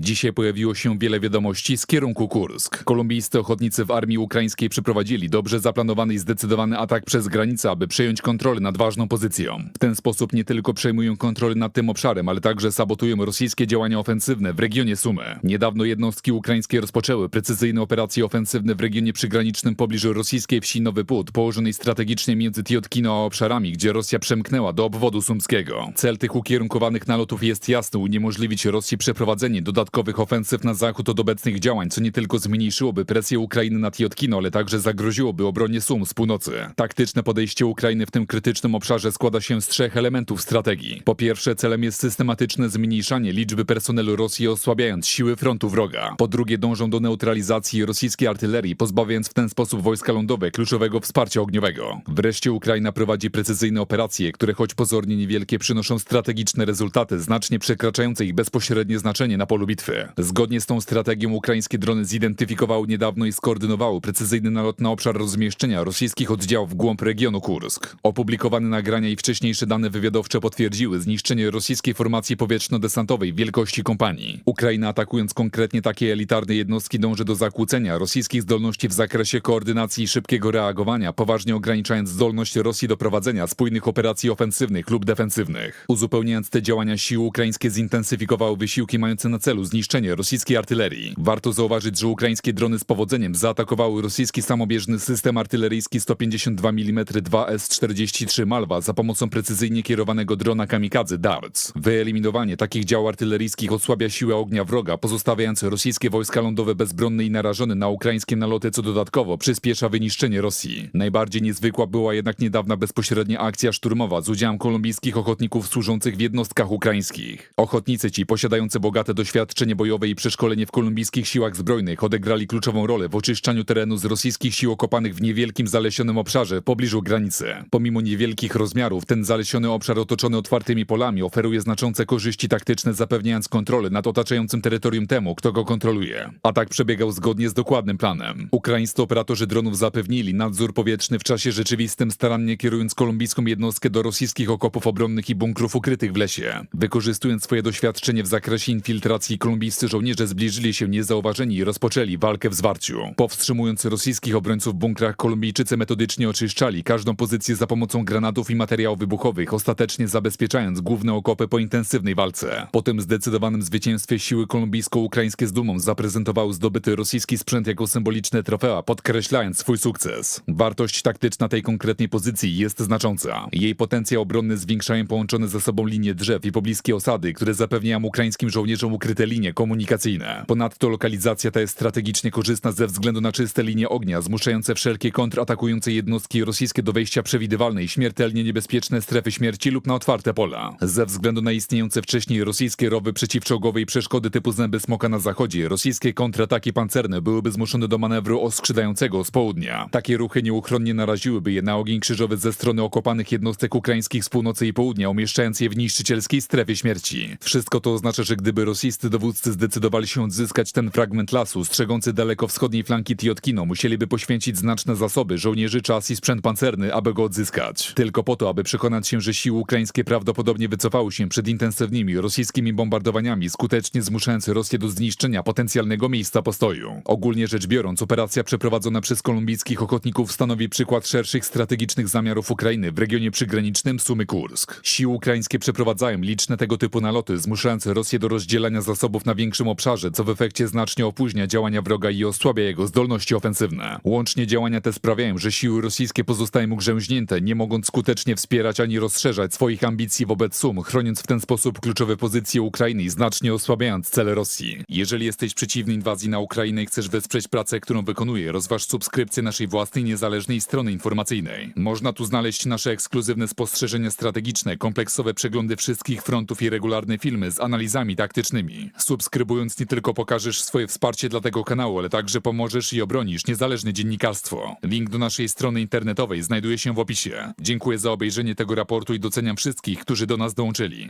Dzisiaj pojawiło się wiele wiadomości z kierunku Kursk. Kolumbijscy ochotnicy w armii ukraińskiej przeprowadzili dobrze zaplanowany i zdecydowany atak przez granicę, aby przejąć kontrolę nad ważną pozycją. W ten sposób nie tylko przejmują kontrolę nad tym obszarem, ale także sabotują rosyjskie działania ofensywne w regionie Sumy. Niedawno jednostki ukraińskie rozpoczęły precyzyjne operacje ofensywne w regionie przygranicznym pobliżu rosyjskiej wsi Nowy Put, położonej strategicznie między Tiotkino a obszarami, gdzie Rosja przemknęła do obwodu sumskiego. Cel tych ukierunkowanych nalotów jest jasny, uniemożliwić Rosji przeprowadzenie dodatkowych ofensyw na zachód od obecnych działań, co nie tylko zmniejszyłoby presję Ukrainy na Tiotkino, ale także zagroziłoby obronie Sum z północy. Taktyczne podejście Ukrainy w tym krytycznym obszarze składa się z trzech elementów strategii. Po pierwsze, celem jest systematyczne zmniejszanie liczby personelu Rosji, osłabiając siły frontu wroga. Po drugie, dążą do neutralizacji rosyjskiej artylerii, pozbawiając w ten sposób wojska lądowe kluczowego wsparcia ogniowego. Wreszcie Ukraina prowadzi precyzyjne operacje, które choć pozornie niewielkie, przynoszą strategiczne rezultaty, znacznie przekraczające ich bezpośrednie znaczenie na polu bitwy. Zgodnie z tą strategią ukraińskie drony zidentyfikowały niedawno i skoordynowały precyzyjny nalot na obszar rozmieszczenia rosyjskich oddziałów w głąb regionu Kursk. Opublikowane nagrania i wcześniejsze dane wywiadowcze potwierdziły zniszczenie rosyjskiej formacji powietrzno-desantowej wielkości kompanii. Ukraina atakując konkretnie takie elitarne jednostki dąży do zakłócenia rosyjskich zdolności w zakresie koordynacji i szybkiego reagowania, poważnie ograniczając zdolność Rosji do prowadzenia spójnych operacji ofensywnych lub defensywnych. Uzupełniając te działania siły ukraińskie zintensyfikowały wysiłki mające na celu zniszczenie rosyjskiej artylerii. Warto zauważyć, że ukraińskie drony z powodzeniem zaatakowały rosyjski samobieżny system artyleryjski 152 mm 2S-43 Malwa za pomocą precyzyjnie kierowanego drona kamikadze DARTS. Wyeliminowanie takich dział artyleryjskich osłabia siłę ognia wroga, pozostawiając rosyjskie wojska lądowe bezbronne i narażone na ukraińskie naloty, co dodatkowo przyspiesza wyniszczenie Rosji. Najbardziej niezwykła była jednak niedawna bezpośrednia akcja szturmowa z udziałem kolumbijskich ochotników służących w jednostkach ukraińskich. Ochotnicy ci, posiadający bogate doświadczenie bojowe i przeszkolenie w kolumbijskich siłach zbrojnych, odegrali kluczową rolę w oczyszczaniu terenu z rosyjskich sił okopanych w niewielkim zalesionym obszarze w pobliżu granicy. Pomimo niewielkich rozmiarów, ten zalesiony obszar otoczony otwartymi polami oferuje znaczące korzyści taktyczne, zapewniając kontrolę nad otaczającym terytorium temu, kto go kontroluje. Atak przebiegał zgodnie z dokładnym planem. Ukraińscy operatorzy dronów zapewnili nadzór powietrzny w czasie rzeczywistym, starannie kierując kolumbijską jednostkę do rosyjskich okopów obronnych i bunkrów ukrytych w lesie. Wykorzystując swoje doświadczenie w zakresie infiltracji, kolumbijscy żołnierze zbliżyli się niezauważeni i rozpoczęli walkę w zwarciu. Powstrzymując rosyjskich obrońców w bunkrach, kolumbijczycy metodycznie oczyszczali każdą pozycję za pomocą granatów i materiałów wybuchowych, ostatecznie zabezpieczając główne okopy po intensywnej walce. Po tym zdecydowanym zwycięstwie siły kolumbijsko-ukraińskie z dumą zaprezentowały zdobyty rosyjski sprzęt jako symboliczne trofea, podkreślając swój sukces. Wartość taktyczna tej konkretnej pozycji jest znacząca. Jej potencjał obronny zwiększają połączone ze sobą linie drzew i pobliskie osady, które zapewniają ukraińskim żołnierzom ukryte linie komunikacyjne. Ponadto lokalizacja ta jest strategicznie korzystna ze względu na czyste linie ognia, zmuszające wszelkie kontratakujące jednostki rosyjskie do wejścia przewidywalnej, śmiertelnie niebezpieczne strefy śmierci lub na otwarte pola. Ze względu na istniejące wcześniej rosyjskie rowy przeciwczołgowe i przeszkody typu zęby smoka na zachodzie, rosyjskie kontrataki pancerne byłyby zmuszone do manewru oskrzydającego z południa. Takie ruchy nieuchronnie naraziłyby je na ogień krzyżowy ze strony okopanych jednostek ukraińskich z północy i południa, umieszczając je w niszczycielskiej strefie śmierci. Wszystko to oznacza, że gdyby rosyjscy dowódcy zdecydowali się odzyskać ten fragment lasu strzegący daleko wschodniej flanki Tiotkino, musieliby poświęcić znaczne zasoby żołnierzy, czas i sprzęt pancerny, aby go odzyskać. Tylko po to, aby przekonać się, że siły ukraińskie prawdopodobnie wycofały się przed intensywnymi rosyjskimi bombardowaniami, skutecznie zmuszając Rosję do zniszczenia potencjalnego miejsca postoju. Ogólnie rzecz biorąc, operacja przeprowadzona przez kolumbijskich ochotników stanowi przykład szerszych strategicznych zamiarów Ukrainy w regionie przygranicznym Sumy Kursk. Siły ukraińskie przeprowadzają liczne tego typu naloty, zmuszając Rosję do rozdzielania zasobów na większym obszarze, co w efekcie znacznie opóźnia działania wroga i osłabia jego zdolności ofensywne. Łącznie działania te sprawiają, że siły rosyjskie pozostają ugrzęźnięte, nie mogąc skutecznie wspierać ani rozszerzać swoich ambicji wobec Sum, chroniąc w ten sposób kluczowe pozycje Ukrainy i znacznie osłabiając cele Rosji. Jeżeli jesteś przeciwny inwazji na Ukrainę i chcesz wesprzeć pracę, którą wykonuję, rozważ subskrypcję naszej własnej niezależnej strony informacyjnej. Można tu znaleźć nasze ekskluzywne spostrzeżenia strategiczne, kompleksowe przeglądy wszystkich frontów i regularne filmy z analizami taktycznymi. Subskrybując nie tylko pokażesz swoje wsparcie dla tego kanału, ale także pomożesz i obronisz niezależne dziennikarstwo. Link do naszej strony internetowej znajduje się w opisie. Dziękuję za obejrzenie tego raportu i doceniam wszystkich, którzy do nas dołączyli.